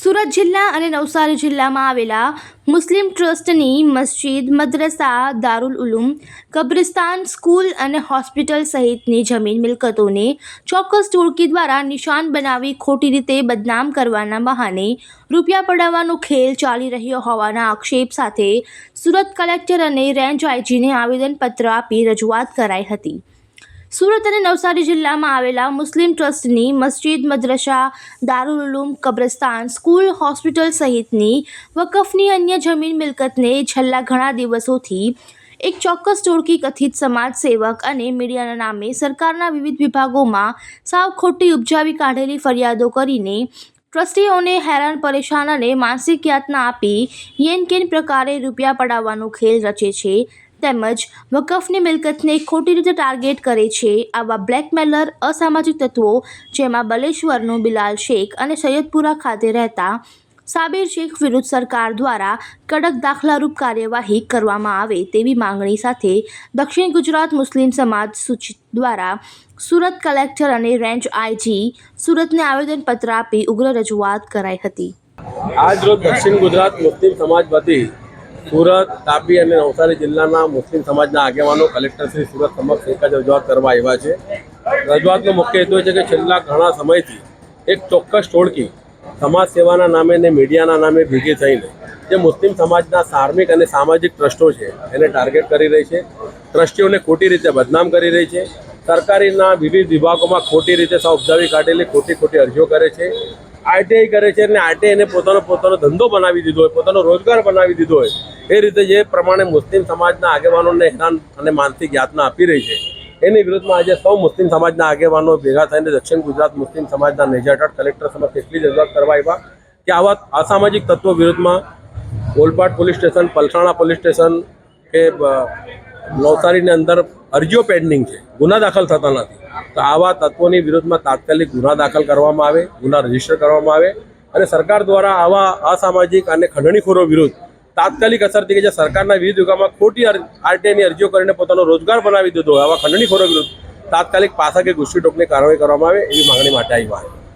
સુરત જિલ્લા અને નવસારી જિલ્લામાં આવેલા મુસ્લિમ ટ્રસ્ટની મસ્જિદ, મદ્રસા, દારૂલ ઉલુમ, કબ્રિસ્તાન સ્કૂલ અને હોસ્પિટલ સહિતની જમીન મિલકતોને ચોક્કસ ટોળકી દ્વારા નિશાન બનાવી ખોટી રીતે બદનામ કરવાના બહાને રૂપિયા પડાવવાનો ખેલ ચાલી રહ્યો હોવાના આક્ષેપ સાથે સુરત કલેક્ટર અને રેન્જ આઈજીને આવેદનપત્ર આપી રજૂઆત કરાઈ હતી. સુરત અને નવસારી જિલ્લામાં આવેલા મુસ્લિમ ટ્રસ્ટની મસ્જિદ, મદ્રસા દારૂલ ઉલૂમ કબ્રસ્તાન, સ્કૂલ, હોસ્પિટલ સહિતની વકફની અન્ય જમીન મિલકતને છેલ્લા ઘણા દિવસોથી એક ચોક્કસ ટોળકી કથિત સમાજ સેવક અને મીડિયાના નામે સરકારના વિવિધ વિભાગોમાં સાવ ખોટી ઉપજાવી કાઢેલી ફરિયાદો કરીને ટ્રસ્ટીઓને હેરાન, પરેશાન અને માનસિક યાતના આપી યેન કેન પ્રકારે રૂપિયા પડાવવાનો ખેલ રચે છે. તેમજ વકફની મિલકતને ખોટી રીતે ટાર્ગેટ કરે છે આવા બ્લેકમેલર અસામાજિક તત્વો જેમાં બલેશ્વરનું બિલાલ શેખ અને સૈયદપુરા ખાતે રહેતા સાબિર શેખ વિરુદ્ધ સરકાર દ્વારા કડક દાખલારૂપ કાર્યવાહી કરવામાં આવે તેવી માંગણી સાથે દક્ષિણ ગુજરાત મુસ્લિમ સમાજ સૂચિત દ્વારા સુરત કલેક્ટર અને રેન્જ આઈજી સુરતને આવેદનપત્ર આપી ઉગ્ર રજૂઆત કરાઈ હતી. આજ રોજ દક્ષિણ ગુજરાત મુસ્લિમ સમાજ વતી સુરત, તાપી અને નવસારી જિલ્લાના મુસ્લિમ સમાજના આગેવાનો કલેક્ટર શ્રી સુરત સમક્ષ એક જ રજૂઆત કરવા આવ્યા છે. રજૂઆતનો મુખ્ય હેતુ છે કે છેલ્લા ઘણા સમયથી એક ચોક્કસ ટોળકી સમાજ સેવાના નામે ને મીડિયાના નામે ભેગી થઈને જે મુસ્લિમ સમાજના ધાર્મિક અને સામાજિક ટ્રસ્ટો છે એને ટાર્ગેટ કરી રહી છે. ટ્રસ્ટીઓને ખોટી રીતે બદનામ કરી રહી છે. સરકારીના વિવિધ વિભાગોમાં ખોટી રીતે સૌ કાઢેલી ખોટી ખોટી અરજીઓ કરે છે. આઈટીઆઈ કરે છે અને આઈટીઆઈને પોતાનો પોતાનો ધંધો બનાવી દીધો હોય, પોતાનો રોજગાર બનાવી દીધો હોય એ રીતે જે પ્રમાણે મુસ્લિમ સમાજના આગેવાનોને હેરાન અને માનસિક યાતના આપી રહી છે, એની વિરુદ્ધમાં આજે સૌ મુસ્લિમ સમાજના આગેવાનો ભેગા થઈને દક્ષિણ ગુજરાત મુસ્લિમ સમાજના નેજાટડ કલેક્ટર સમક્ષ એટલી રજૂઆત કરવા આવ્યા કે આવા અસામાજિક તત્વો વિરુદ્ધમાં Olpad police station, Palsana police station કે નવસારીની અંદર અરજીઓ પેન્ડિંગ છે, ગુના દાખલ થતા નથી. તો આવા તત્વોની વિરુદ્ધમાં તાત્કાલિક ગુના દાખલ કરવામાં આવે, ગુના રજિસ્ટર કરવામાં આવે અને સરકાર દ્વારા આવા અસામાજિક અને ખંડણીખોરો વિરુદ્ધ તાત્કાલિક અસરથી કે જે સરકારના વિવિધ વિભાગમાં ખોટી આરટીઆઈની અરજીઓ કરીને પોતાનો રોજગાર બનાવી દીધો. આવા ખંડણીખોરો વિરુદ્ધ તાત્કાલિક પાસા કે ગુસ્સી ટોકની કાર્યવાહી કરવામાં આવે એવી માંગણી માટે આવ્યા